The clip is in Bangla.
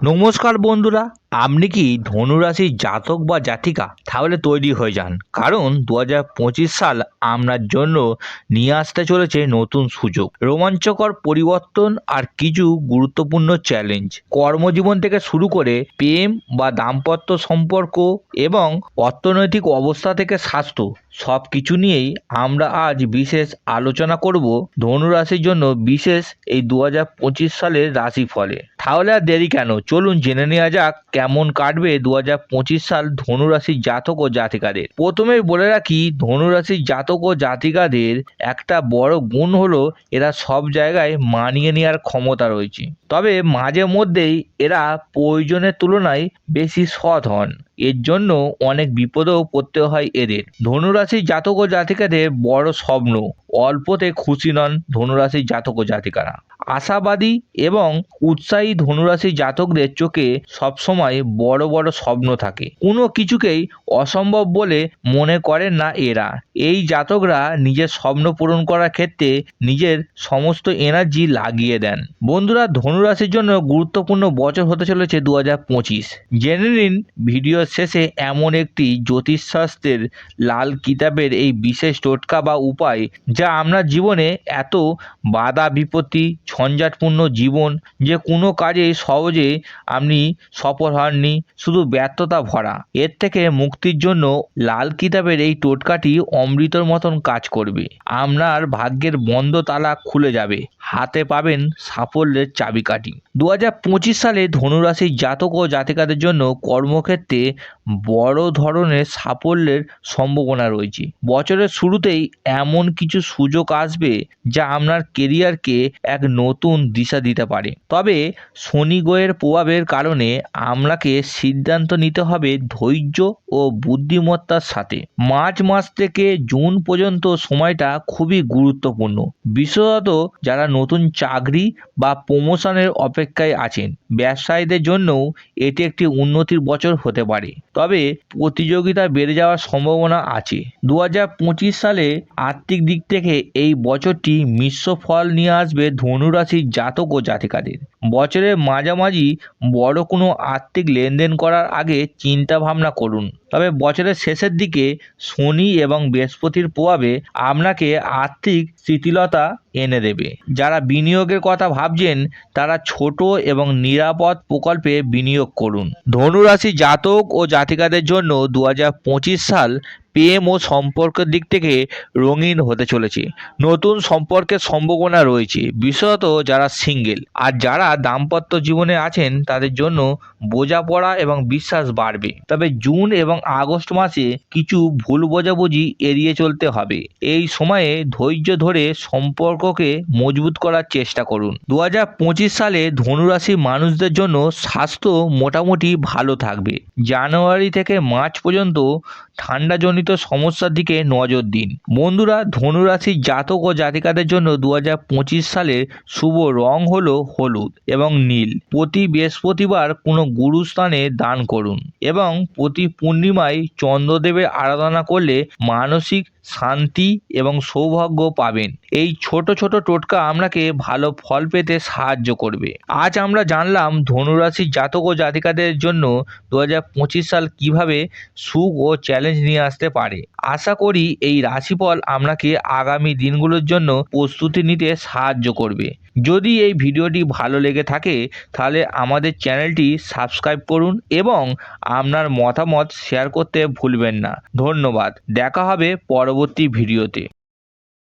নমস্কার বন্ধুরা। আপনি কি ধনুরাশির জাতক বা জাতিকা? তাহলে তৈরি হয়ে যান। কারণ দু হাজার পঁচিশ সাল আপনার জন্য নিয়ে আসতে চলেছে নতুন সুযোগ। রোমাঞ্চকর পরিবর্তন আর কিছু গুরুত্বপূর্ণ চ্যালেঞ্জ কর্মজীবন থেকে শুরু করে প্রেম বা দাম্পত্য সম্পর্ক এবং অর্থনৈতিক অবস্থা থেকে স্বাস্থ্য সব কিছু নিয়েই আমরা আজ বিশেষ আলোচনা করব ধনুরাশির জন্য বিশেষ এই দু হাজার পঁচিশ সালের রাশিফলে। তাহলে আর দেরি কেন? চলুন জেনে নেওয়া যাক কেমন কাটবে দু হাজার পঁচিশ সাল ধনুরাশির জাতক ও জাতিকাদের? প্রথমেই বলে রাখি, ধনুরাশির জাতক ও জাতিকাদের একটা বড় গুণ হলো, এরা সব জায়গায় মানিয়ে নেওয়ার ক্ষমতা রয়েছে। তবে মাঝে মধ্যেই এরা প্রয়োজনের তুলনায় বেশি সৎ হন। এর জন্য অনেক বিপদেও পড়তে হয় এদের। ধনুরাশির জাতক ও জাতিকাদের বড় স্বপ্ন, অল্পতে খুশি নন ধনুরাশির জাতক ও জাতিকারা। আশাবাদী এবং উৎসাহী ধনুরাশি জাতকদের চোখে সবসময় বড় বড় স্বপ্ন থাকে। কোনো কিছুকেই অসম্ভব বলে মনে করেন না এরা। এই জাতকরা নিজের স্বপ্ন পূরণ করার ক্ষেত্রে নিজের সমস্ত এনার্জি লাগিয়ে দেন। বন্ধুরা, ধনুরাশির জন্য গুরুত্বপূর্ণ বছর হতে চলেছে দু হাজার পঁচিশ। জেনে নিন, ভিডিওর শেষে এমন একটি জ্যোতিষশাস্ত্রের লাল কিতাবের এই বিশেষ টোটকা বা উপায় যা আপনার জীবনে এত বাধা বিপত্তি ঝঞ্ঝাটপূর্ণ জীবন যে কোনো কাজে সহজে আপনি সফল হননি, শুধু ব্যর্থতা ভরা। এর থেকে মুক্তির জন্য লাল কিতাবের এই টোটকাটি অমৃতর মতন কাজ করবে। আপনার ভাগ্যের বন্ধ তালা খুলে যাবে। হাতে পাবেন সাফল্যের চাবিকাঠি। দু হাজার পঁচিশ সালে ধনুরাশির জাতক ও জাতিকাদের জন্য কর্মক্ষেত্রে বড় ধরনের সাফল্যের সম্ভাবনা রয়েছে। বছরের শুরুতেই এমন কিছু সুযোগ আসবে যা আপনার কেরিয়ারকে এক নতুন দিশা দিতে পারে। তবে শনি গ্রহের প্রভাবের কারণে আপনাকে সিদ্ধান্ত নিতে হবে ধৈর্য ও বুদ্ধিমত্তার সাথে। মার্চ মাস থেকে জুন পর্যন্ত সময়টা খুবই গুরুত্বপূর্ণ। বিশেষত যারা নতুন চাকরি বা প্রমোশনের অপেক্ষায় আছেন, ব্যবসায়ীদের জন্যও এটি একটি উন্নতির বছর হতে পারে। তবে প্রতিযোগিতা বেড়ে যাওয়ার সম্ভাবনা আছে। দু হাজার পঁচিশ সালে আর্থিক দিক থেকে এই বছরটি মিশ্র ফল নিয়ে আসবে ধনুরাশির জাতক ও জাতিকাদের। বছরের মাঝামাঝি বড় কোনো আর্থিক লেনদেন করার আগে চিন্তা ভাবনা করুন। তবে বছরের শেষের দিকে শনি এবং বৃহস্পতির প্রভাবে আপনাকে আর্থিক শিথিলতা এনে দেবে। যারা বিনিয়োগের কথা ভাবছেন, তারা ছোট এবং নিরাপদ প্রকল্পে বিনিয়োগ করুন। ধনুরাশি জাতক ও জাতিকাদের জন্য দু হাজার পঁচিশ সাল প্রেম ও সম্পর্কের দিক থেকে রঙিন হতে চলেছে। নতুন সম্পর্কের সম্ভাবনা রয়েছে, বিশেষত যারা সিঙ্গেল আর যারা দাম্পত্য জীবনে আছেন, তাদের জন্য বোঝাপড়া এবং বিশ্বাস বাড়বে। তবে জুন এবং আগস্ট মাসে কিছু ভুল বোঝাবুঝি এড়িয়ে চলতে হবে। এই সময়ে ধৈর্য ধরে সম্পর্ককে মজবুত করার চেষ্টা করুন। দু হাজার পঁচিশ সালে ধনুরাশি মানুষদের জন্য স্বাস্থ্য মোটামুটি ভালো থাকবে। জানুয়ারি থেকে মার্চ পর্যন্ত ঠান্ডাজনিত সমস্যার দিকে নজর দিন। বন্ধুরা, ধনুরাশির জাতক ও জাতিকাদের জন্য দু হাজার পঁচিশ সালে শুভ রং হল হলুদ এবং নীল। প্রতি বৃহস্পতিবার কোনো গুরুস্থানে দান করুন এবং প্রতি পূর্ণিমায় চন্দ্রদেবের আরাধনা করলে মানসিক শান্তি এবং সৌভাগ্য পাবেন। এই ছোট ছোট টোটকা আপনাকে ভালো ফল পেতে সাহায্য করবে। আজ আমরা জানলাম ধনুরাশির জাতক ও জাতিকাদের জন্য দু হাজার পঁচিশ সাল কীভাবে সুখ ও চ্যালেঞ্জ নিয়ে আসতে পারে। আশা করি এই রাশিফল আপনাকে আগামী দিনগুলোর জন্য প্রস্তুতি নিতে সাহায্য করবে। যদি এই ভিডিওটি ভালো লেগে থাকে, তাহলে আমাদের চ্যানেলটি সাবস্ক্রাইব করুন এবং আপনার মতামত শেয়ার করতে ভুলবেন না। ধন্যবাদ। দেখা হবে পরবর্তী ভিডিওতে।